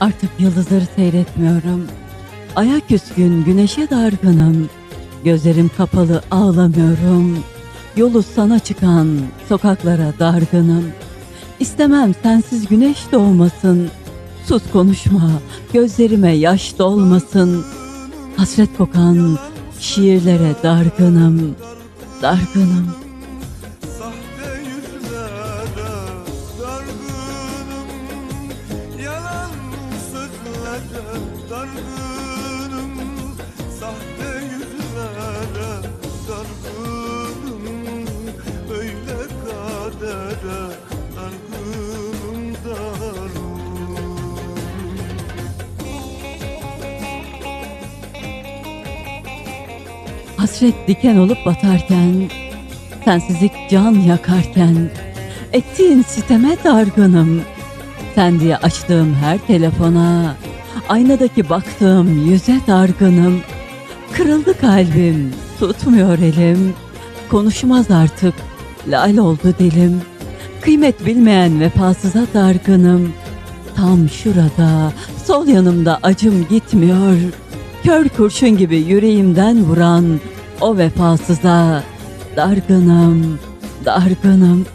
Artık yıldızları seyretmiyorum. Aya küskün güneşe dargınım. Gözlerim kapalı ağlamıyorum. Yolu sana çıkan sokaklara dargınım. İstemem sensiz güneş doğmasın. Sus konuşma, gözlerime yaş dolmasın. Hasret kokan şiirlere dargınım, dargınım. Sözlere dargınım. Sahte yüzlere dargınım. Öyle kadere dargınım dargınım Hasret diken olup batarken, sensizlik can yakarken, ettiğin siteme dargınım. Sen diye açtığım her telefona, aynadaki baktığım yüze dargınım. Kırıldı kalbim, tutmuyor elim, konuşmaz artık, lal oldu dilim. Kıymet bilmeyen vefasıza dargınım. Tam şurada, sol yanımda acım gitmiyor. Kör kurşun gibi yüreğimden vuran o vefasıza dargınım, dargınım.